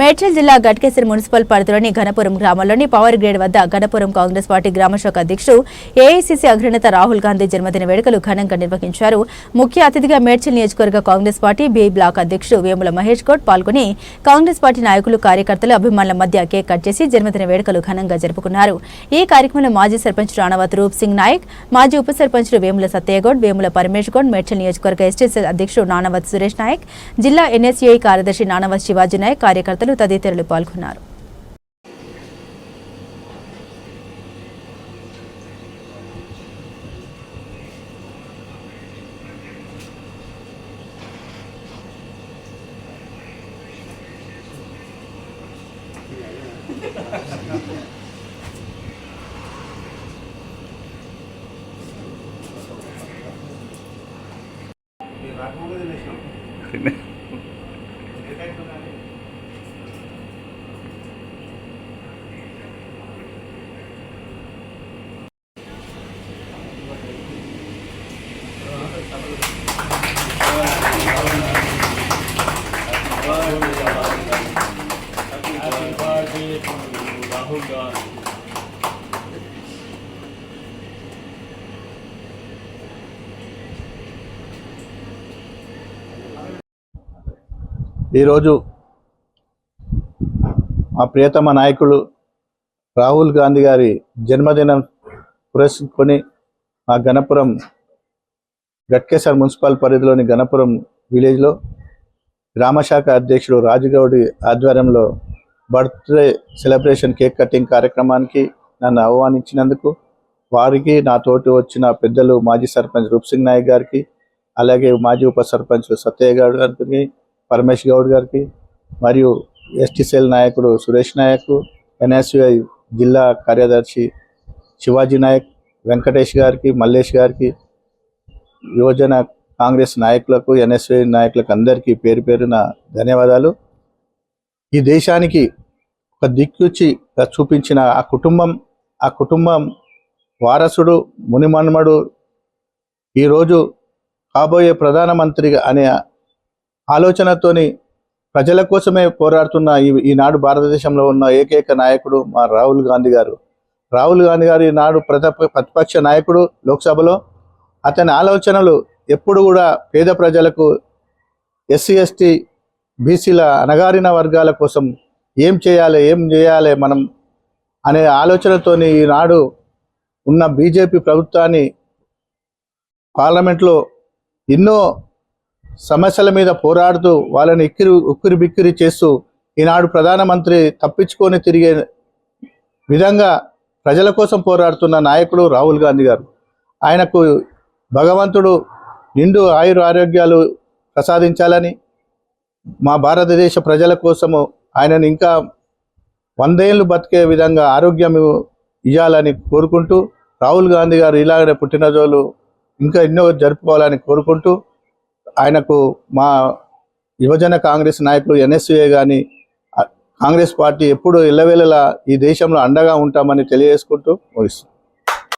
మేడ్చల్ జిల్లా గట్కేసర్ మున్సిపల్ పరిధిలోని ఘనపురం గ్రామంలోని పవర్ గ్రేడ్ వద్ద ఘనపురం కాంగ్రెస్ పార్టీ గ్రామశాఖ అధ్యక్షుడు ఏఐసీసీ అగ్రనేత రాహుల్ గాంధీ జన్మదిన వేడుకలు ఘనంగా నిర్వహించారు. ముఖ్య అతిథిగా మేడ్చల్ నియోజకవర్గ కాంగ్రెస్ పార్టీ బి బ్లాక్ అధ్యక్షుడు వేముల మహేష్ గౌడ్ పాల్గొని కాంగ్రెస్ పార్టీ నాయకులు కార్యకర్తలు అభిమానుల మధ్య కేక్ కట్ చేసి జన్మదిన వేడుకలు ఘనంగా జరుపుకున్నారు. ఈ కార్యక్రమంలో మాజీ సర్పంచ్ రాణవత్ రూప్ సింగ్ నాయక్ మాజీ ఉప సర్పంచులు వేముల సత్యగౌడ్ వేముల పరమేష్ గౌడ్ మేడ్చల్ నియోజకవర్గ ఎస్టీసీ అధ్యక్షుడు నానవత్ సురేష్ నాయక్ జిల్లా ఎన్ఎస్ఏ కార్యదర్శి నానవత్ శివాజీ నాయక్ కార్యకర్తలు తదితరులు పాల్గొన్నారు. Happy birthday రాహుల్ గాంధీ ఈరోజు మా ప్రియతమ నాయకులు రాహుల్ గాంధీ గారి జన్మదినం పురస్కొని మా గణపురం గట్కేసర్ మున్సిపల్ పరిధిలోని గణపురం విలేజ్లో గ్రామశాఖ అధ్యక్షుడు రాజుగౌడి ఆధ్వర్యంలో బర్త్డే సెలబ్రేషన్ కేక్ కటింగ్ కార్యక్రమానికి నన్ను ఆహ్వానించినందుకు వారికి నా తోటి వచ్చిన పెద్దలు మాజీ సర్పంచ్ రూప్సింగ్ నాయక్ గారికి అలాగే మాజీ ఉప సర్పంచ్ సత్యయ్య గౌడ్ గారికి పరమేష్ గౌడ్ గారికి మరియు ఎస్టీసీఎల్ నాయకుడు సురేష్ నాయక్ ఎన్ఎస్యుఐ జిల్లా కార్యదర్శి శివాజీ నాయక్ వెంకటేష్ గారికి మల్లేష్ గారికి యువజన కాంగ్రెస్ నాయకులకు ఎన్ఎస్యుఐ నాయకులకు అందరికీ పేరు పేరున ధన్యవాదాలు. ఈ దేశానికి ఒక దిక్కుచిగా చూపించిన ఆ కుటుంబం ఆ కుటుంబం వారసుడు మునిమన్మడు ఈరోజు కాబోయే ప్రధానమంత్రి అనే ఆలోచనతోని ప్రజల కోసమే పోరాడుతున్న ఈ ఈనాడు భారతదేశంలో ఉన్న ఏకైక నాయకుడు మా రాహుల్ గాంధీ గారు. రాహుల్ గాంధీ గారు ఈనాడు ప్రత ప్రతిపక్ష నాయకుడు లోక్సభలో. అతని ఆలోచనలు ఎప్పుడు కూడా పేద ప్రజలకు ఎస్సీ ఎస్టీ బీసీల అణగారిన వర్గాల కోసం ఏం చేయాలి ఏం చేయాలి మనం అనే ఆలోచనతోని ఈనాడు ఉన్న బీజేపీ ప్రభుత్వాన్ని పార్లమెంట్లో ఎన్నో సమస్యల మీద పోరాడుతూ వాళ్ళని ఇక్కిరి ఉక్కిరి బిక్కిరి చేస్తూ ఈనాడు ప్రధానమంత్రి తప్పించుకొని తిరిగే విధంగా ప్రజల కోసం పోరాడుతున్న నాయకుడు రాహుల్ గాంధీ గారు. ఆయనకు భగవంతుడు నిండు ఆయుర ఆరోగ్యాలు ప్రసాదించాలని మా భారతదేశ ప్రజల కోసము ఆయనను ఇంకా వందేళ్ళు బతికే విధంగా ఆరోగ్యం ఇవ్వాలని కోరుకుంటూ రాహుల్ గాంధీ గారు ఇలాగనే పుట్టినరోజులు ఇంకా ఎన్నో జరుపుకోవాలని కోరుకుంటూ ఆయనకు మా యువజన కాంగ్రెస్ నాయకులు ఎన్ఎస్యుఏ కానీ కాంగ్రెస్ పార్టీ ఎప్పుడు ఎల్లవేళలా ఈ దేశంలో అండగా ఉంటామని తెలియజేసుకుంటూ ముగిస్తుంది